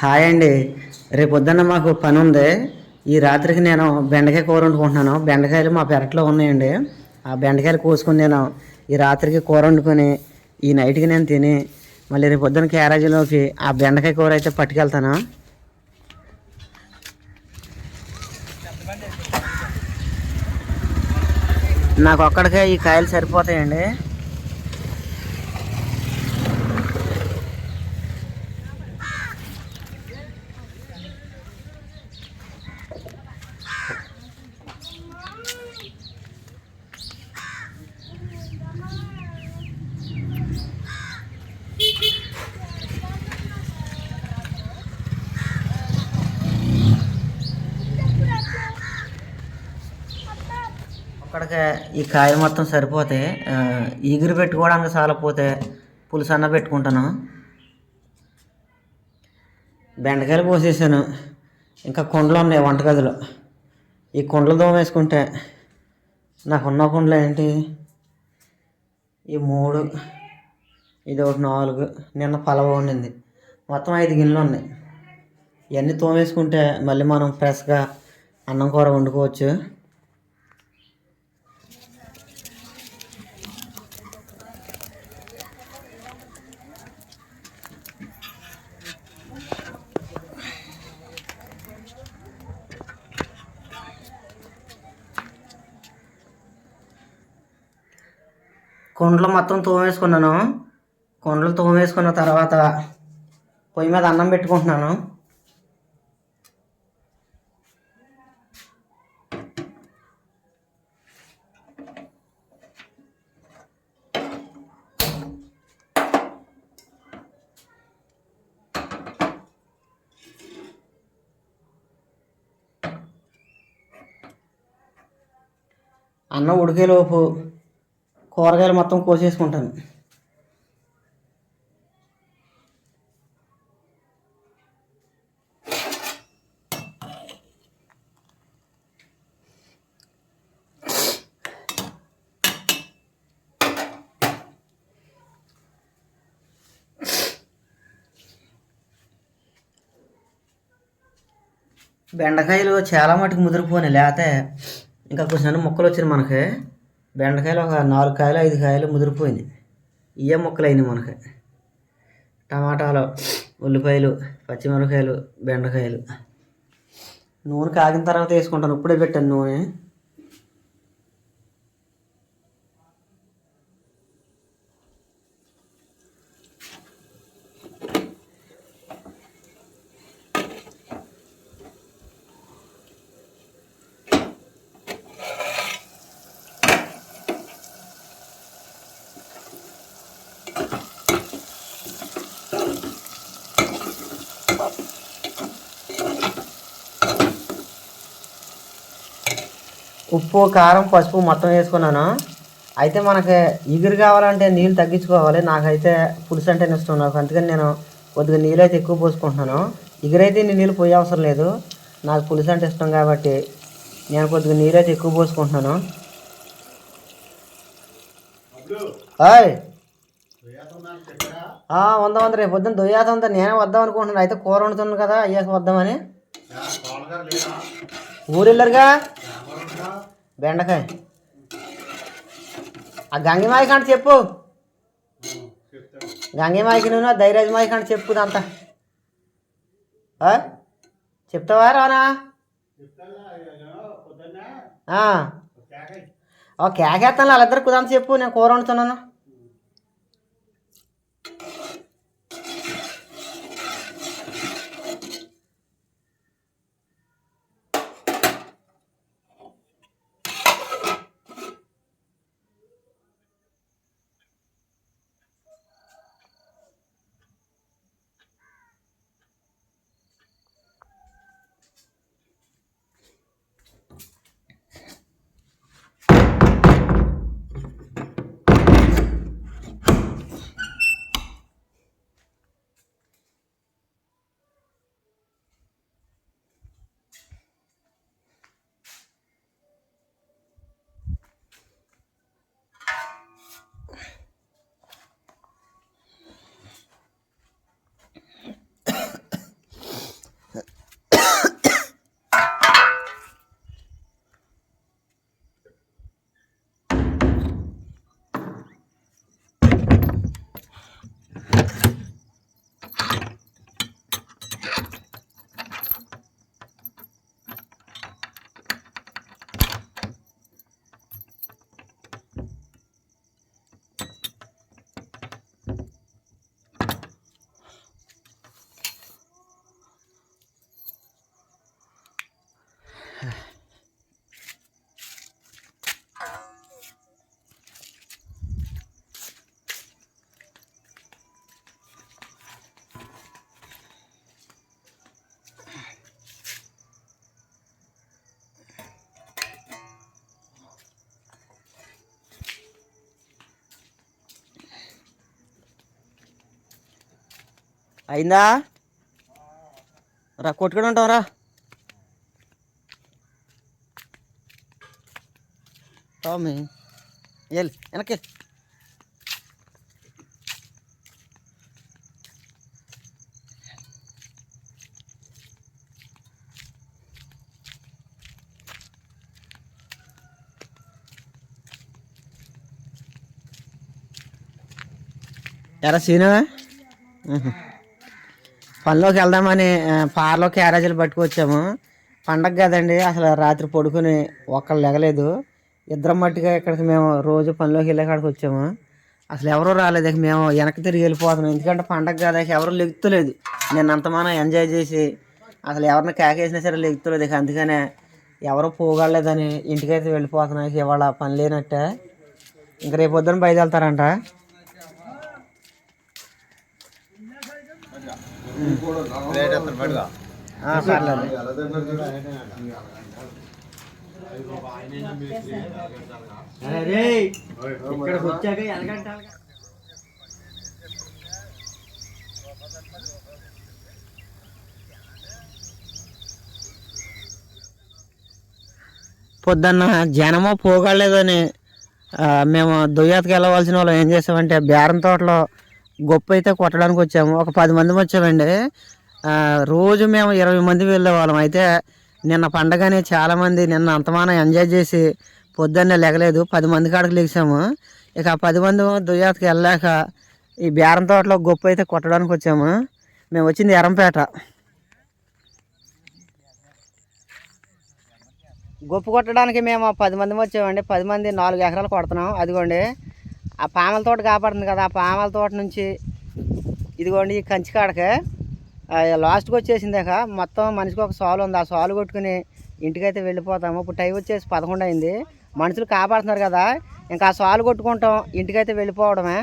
Hi అండి. రేపు పొద్దున్న మాకు పని ఉంది ఈ రాత్రికి నేను బెండకాయ కూర వండుకుంటున్నాను. బెండకాయలు మా పెరట్లో ఉన్నాయండి. ఆ బెండకాయలు కోసుకుని నేను ఈ రాత్రికి కూర వండుకొని ఈ నైట్కి నేను తిని మళ్ళీ రేపు పొద్దున్న క్యారేజీలోకి ఆ బెండకాయ కూర అయితే పట్టుకెళ్తాను. నాకు ఒక్కడికే ఈ కాయలు సరిపోతాయండి. అక్కడికే ఈ కాయలు మొత్తం సరిపోతే ఈగురు పెట్టుకోవడానికి చాలపోతే పులుసు అన్న పెట్టుకుంటాను. బెండకాయలు పోసేసాను ఇంకా కుండలు ఉన్నాయి వంటగదిలో. ఈ కుండలు దోమేసుకుంటే నాకున్న కుండలు ఏంటి ఈ మూడు ఇది ఒకటి నాలుగు. నిన్న పలవ ఉండింది మొత్తం ఐదు గిన్నెలు ఉన్నాయి. ఇవన్నీ తోమేసుకుంటే మళ్ళీ మనం ఫ్రెష్గా అన్నం కూర వండుకోవచ్చు. కుండలు మొత్తం తోమేసుకున్నాను. కొండలు తోమేసుకున్న తర్వాత పొయ్యి మీద అన్నం పెట్టుకుంటున్నాను. అన్నం ఉడికేలోపు కూరగాయలు మొత్తం కోసేసుకుంటాను. బెండకాయలు చాలా మటుకు ముదిరిపోయినాయి. లేకపోతే ఇంకా కొంచెం ముక్కలు వచ్చినాయి మనకి. బెండకాయలు ఒక నాలుగు కాయలు ఐదు కాయలు ముదిరిపోయినాయి. ఇవే ముక్కలు అయినాయి మనకి. టమాటాలు ఉల్లిపాయలు పచ్చిమిరపకాయలు బెండకాయలు. నూనె కాగిన తర్వాత వేసుకుంటాను. ఇప్పుడే పెట్టాను నూనె. ఉప్పు కారం పసుపు మొత్తం వేసుకున్నాను. అయితే మనకి ఇగురు కావాలంటే నీళ్ళు తగ్గించుకోవాలి. నాకైతే పులుసు అంటే ఇష్టం నాకు. అందుకని నేను కొద్దిగా నీళ్ళు అయితే ఎక్కువ పోసుకుంటున్నాను. ఇగురైతే నేను నీళ్ళు పోయే అవసరం లేదు. నాకు పులుసు అంటే ఇష్టం కాబట్టి నేను కొద్దిగా నీళ్ళు అయితే ఎక్కువ పోసుకుంటున్నాను. హాయ్ వంద వంద రేపు పొద్దున్న దొయ్యాత ఉందా నేనే వద్దాం అనుకుంటున్నాను. అయితే కూర వండుతున్నాను కదా అయ్యాక వద్దామని. ఊరెళ్ళరుగా? బెండకాయ. ఆ గంగిమాయి కంట చెప్పు. గంగిమాయకి నువ్వు ధైర్యమాయి కంట చెప్పు అంతా చెప్తావా రానా? ఓ కేకేస్తాను వాళ్ళిద్దరు కుదాంత చెప్పు నేను కూర వండుతున్నాను. అయిందా? రా కొట్టుకుని ఉంటాం రా. టామీ వెళ్ళి వెనక్కి. ఎరా సీను? పనిలోకి వెళ్దామని పార్లో క్యారేజీలు పట్టుకొచ్చాము. పండగ కదండి అసలు రాత్రి పడుకుని ఒక్కళ్ళు లెగలేదు. ఇద్దరం మట్టిగా ఇక్కడికి మేము రోజు పనిలోకి వెళ్ళే కాడికి వచ్చాము. అసలు ఎవరూ రాలేదు ఇక మేము వెనక్కి తిరిగి వెళ్ళిపోతున్నాం. ఎందుకంటే పండగ కదా ఎవరు లెగుతలేదు. నేను అంతమానం ఎంజాయ్ చేసి అసలు ఎవరిని కేకేసినా సరే లెగుతలేదు. ఇక అందుకనే ఎవరు పోగలేదని ఇంటికైతే వెళ్ళిపోతున్నాం. ఇవాళ పని లేనట్టే. ఇంక రేపు పొద్దున బయలుదేరుతారంట. ఇక్కడికి వచ్చాక పొద్దున్న జనమో పోగలేదని మేము దుయ్యాతకి వెళ్ళవలసిన వాళ్ళు ఏం చేసామంటే బేరం తోటలో గొప్ప అయితే కొట్టడానికి వచ్చాము ఒక పది మంది వచ్చామండి. రోజు మేము ఇరవై మంది వెళ్ళేవాళ్ళం. అయితే నిన్న పండగని చాలామంది నిన్న అంతమానం ఎంజాయ్ చేసి పొద్దున్నే లెగలేదు. పది మంది కాడికి లెగిసాము ఇక ఆ పది మంది దుయ్యాతకి వెళ్ళాక ఈ బేరం తోటలో గొప్ప అయితే కొట్టడానికి వచ్చాము మేము వచ్చింది ఎరంపేట గొప్ప కొట్టడానికి మేము పది మంది వచ్చామండి. పది మంది నాలుగు ఎకరాలు కొడుతున్నాం. అదిగోండి. ఆ పామల తోట కాపాడుతుంది కదా ఆ పామల తోట నుంచి ఇదిగోండి ఈ కంచికాడకి లాస్ట్కి వచ్చేసిందాక మొత్తం మనిషికి ఒక సాలు ఉంది. ఆ సాలు కొట్టుకుని ఇంటికైతే వెళ్ళిపోతాము. ఇప్పుడు టైం వచ్చేసి పదకొండు అయింది. మనుషులు కాపాడుతున్నారు కదా ఇంకా ఆ సాలు కొట్టుకుంటాం ఇంటికైతే వెళ్ళిపోవడమే.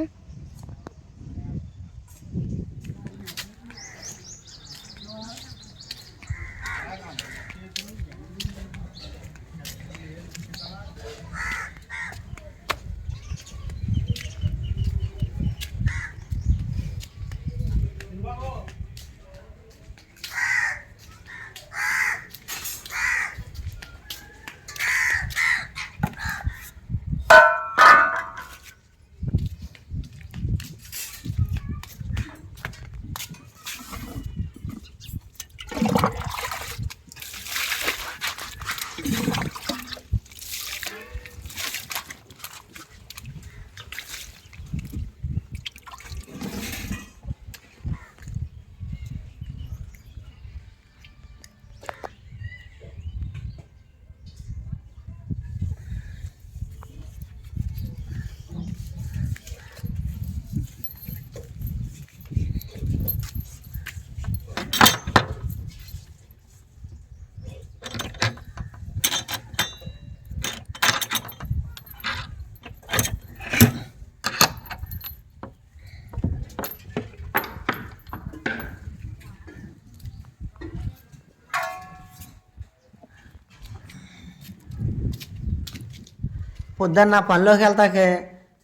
పొద్దున్న పనిలోకి వెళ్తాకే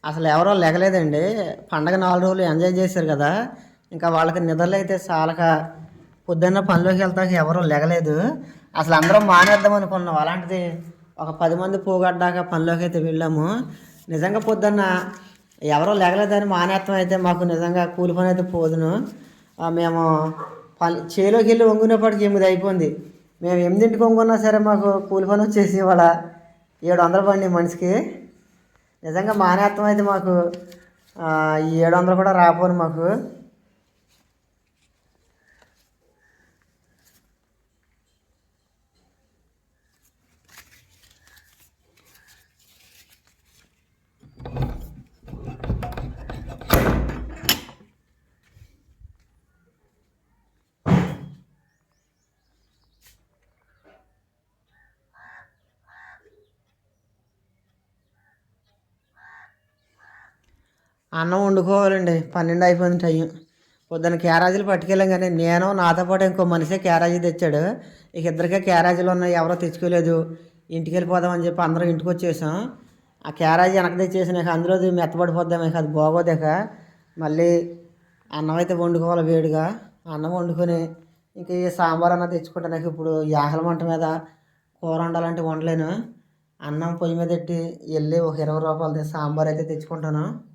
అసలు ఎవరో లెగలేదండి. పండగ నాలుగు రోజులు ఎంజాయ్ చేశారు కదా. ఇంకా వాళ్ళకి నిద్రలు అయితే చాలక పొద్దున్న పనిలోకి వెళ్తాక ఎవరో లెగలేదు. అసలు అందరం మానేద్దాం అనుకున్నాం. అలాంటిది ఒక పది మంది పోగడ్డాక పనిలోకి అయితే వెళ్ళాము. నిజంగా పొద్దున్న ఎవరో లెగలేదని మానేత్తం అయితే మాకు నిజంగా కూలి పని అయితే పోదును. మేము పని చేలోకి వెళ్ళి వంగునేప్పటికి ఎనిమిది అయిపోయింది. మేము ఎనిమిదింటికి వంగున్నా సరే మాకు కూలి పని వచ్చేసి ఇవాళ ఏడు వందలు పడి మనిషికి. నిజంగా మానేత్తం అయితే మాకు ఈ ఏడు వందలు కూడా రాపోను మాకు. అన్నం వండుకోవాలండి. పన్నెండు అయిపోయింది టైం. పొద్దున్న క్యారేజీలు పట్టుకెళ్ళాం కానీ నేను నాతో పాటు ఇంకో మనిషే క్యారేజీ తెచ్చాడు. ఇక ఇద్దరికే క్యారేజీలు ఉన్నాయి ఎవరో తెచ్చుకోలేదు. ఇంటికి వెళ్ళిపోదామని చెప్పి అందరం ఇంటికి వచ్చేసాం. ఆ క్యారేజీ వెనక తెచ్చేసిన అందులో మెత్తబడిపోద్దాం ఇక అది బాగోదేక. మళ్ళీ అన్నం అయితే వండుకోవాలి వేడిగా. అన్నం వండుకొని ఇంక ఈ సాంబార్ అన్న తెచ్చుకుంటాను నాకు ఇప్పుడు యాహల మంట మీద కూర వండాలంటే వండలేను. అన్నం పొయ్యి మీద పెట్టి వెళ్ళి ఒక ఇరవై రూపాయలది సాంబార్ అయితే తెచ్చుకుంటాను.